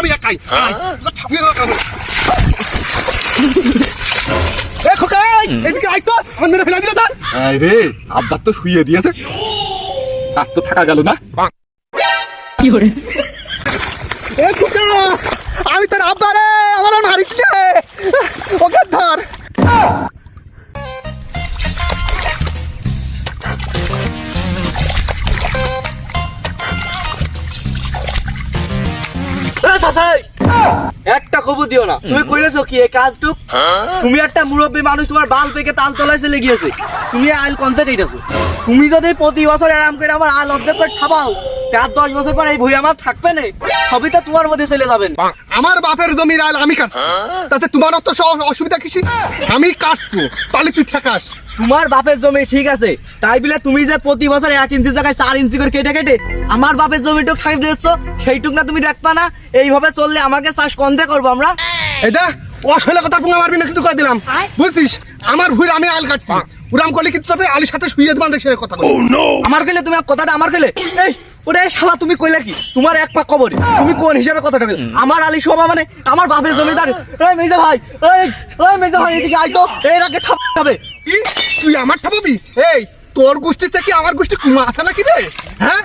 আমি একাই। ছাপিয়ে। এ খোকাই এদিকে আয় তো আমার মেরে ফেলে দিলে তার রে আব্বার তো শুয়ে দিয়েছে। আর তো থাকা গেল না। এ খোকা আমি তোর আব্বা রে। একটা খবর দিও না। তুমি কইরেছো কি এই কাজটুক? তুমি একটা মুরব্বী মানুষ তোমার বাল পেকে তাল তলায় চলে গিয়েছে তুমি আইল কনতে আছো। তুমি যদি প্রতি বছর এরাম করে আমার আল অর্ধেক করে খাবাও তার দশ বছর পর এই ভুই আমার থাকবে না। সবই তো তোমার মধ্যে চলে যাবেন আমার বাপের জমির আল আমি কাটছি। তাতে তোমার অত অসুবিধা কিসি? আমি কাটবো তাহলে তুই ঠেকাস। তোমার বাপের জমি ঠিক আছে তাই বলে তুমি যে প্রতি বছর এক ইঞ্চি জায়গায় চার ইঞ্চি করে কেটে কেটে আমার বাপের জমিটুক খাই দিচ্ছ সেইটুক না তুমি দেখবা না। এইভাবে চললে আমাকে চাষ কন্দে করব আমরা? এটা অসলে কথা পুঙ্গা মারবি না কিন্তু করে দিলাম। বুঝছিস? আমার ভুঁড়ি আমি আল কাটছি। উড়াম করলে কিন্তু তোদের আলির সাথে শুয়ে দেবান দেখছে কথা বলি আমার গেলে তুমি কথাটা আমার গেলে এই ওরে শালা তুমি কইলা কি? তোমার এক পাক কবরে। তুমি কোন হিসাবে কথাটা আমার আলী শোভা মানে আমার বাপের জমিদার। এই মেজা ভাই এই ওই মেজা ভাই এদিকে আই তো। এই কি? তুই আমার ঠাপাবি? এই তোর গোষ্ঠী থেকে আমার গোষ্ঠী কুমা আছে নাকি রে? হ্যাঁ?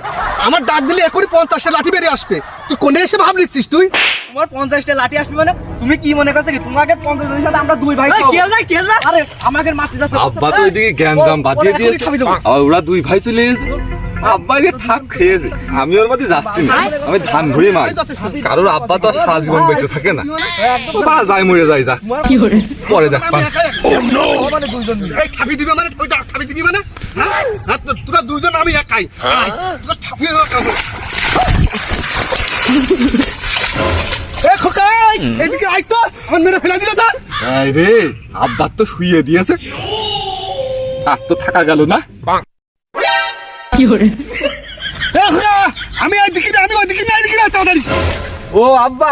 আমার ডাক দিলে এখনই পঞ্চাশটা লাঠি বেরিয়ে আসবে। তুই কোনে এসে ভাব নিচ্ছিস তুই? তোমার পঞ্চাশটা লাঠি আসবে মানে? তুমি কি মনে করছ কি? তোমাকে পঞ্চাশ জনের সাথে আমরা দুই ভাই কে যাই কে যাই আরে আমাকে মারতে যাচ্ছে। আব্বা তো বাঁধিয়ে দিয়েছে। আর ওরা দুই ভাই চলে আব্বা যে ঠাক খেয়েছে আমি ওর মধ্যে যাচ্ছি না। আমি ধান মারি। কারোর আব্বা তো আর সারা জীবন বেঁচে থাকে না। বা যাই মরে যাই যা। পরে দেখ পান। ঠাপি দিবি মানে ঠাপি দিবি মানে? হ্যাঁ? হ্যাঁ, তো- তোরা দুজন আমি একাই। আয়, তোকে ছাপিয়ে খোকাই এদিকে আয় তো। আমার মেরে ফেলে দিলে তার এই রে আব্বার তো শুয়ে দিয়েছে। আর তো থাকা গেল না। আমি না আমি ওইদিকে না এদিকে না তাড়াতাড়ি ও আব্বা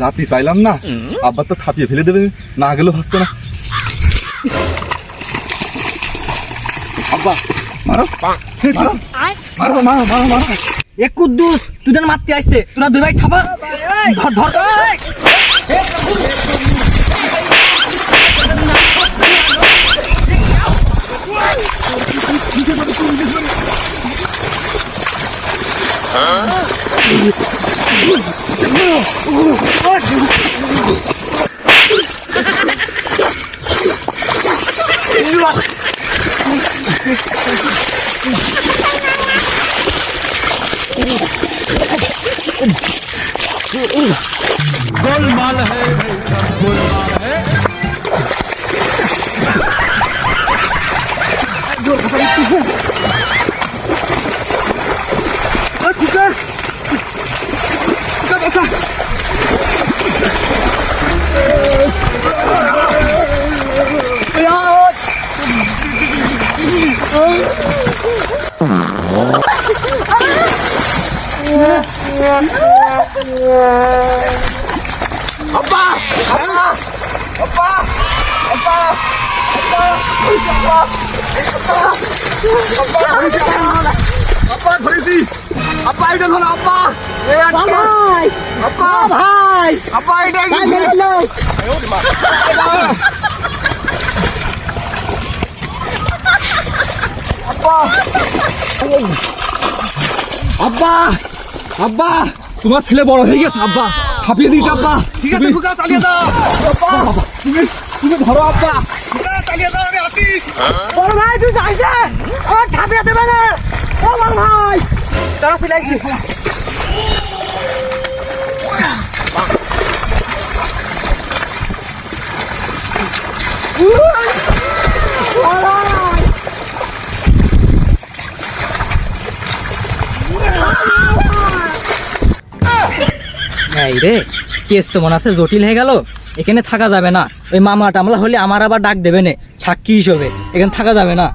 জাতি চাইলাম না আব্বা তো থাপিয়ে ফেলে দেবে না গেলেও হচ্ছে না আব্বা মারো মারো মারো মারো মারো মারো এ কুদ্দুস তুই যেন মারতে আসছে তোরা দুই ভাই ঠাপা ধর ধর এ আব্বা ধরেছি আব্বা এটা ধরো আব্বা এই আটকে। আব্বা ভাই আব্বা এটা আব্বা! আব্বা! তোমার ছেলে বড় হয়ে গেছে আব্বা! ছাপিয়ে দিয়েছে আব্বা! ঠিক আছে খোকা চালিয়ে দাও! আব্বা! তুমি তুমি ধরো আব্বা! খোকা চালিয়ে দাও আমি আসি বড় ভাই তুই যাইছে? ও ঠাপিয়ে দেবে না! ও বড় ভাই! তারা চলে আইছি রে। কেস তো মনে আছে জটিল হয়ে গেল। এখানে থাকা যাবে না। ওই মামলা টামলা হলে আমার আবার ডাক দেবে না। সাক্ষী হিসেবে। এখানে থাকা যাবে না।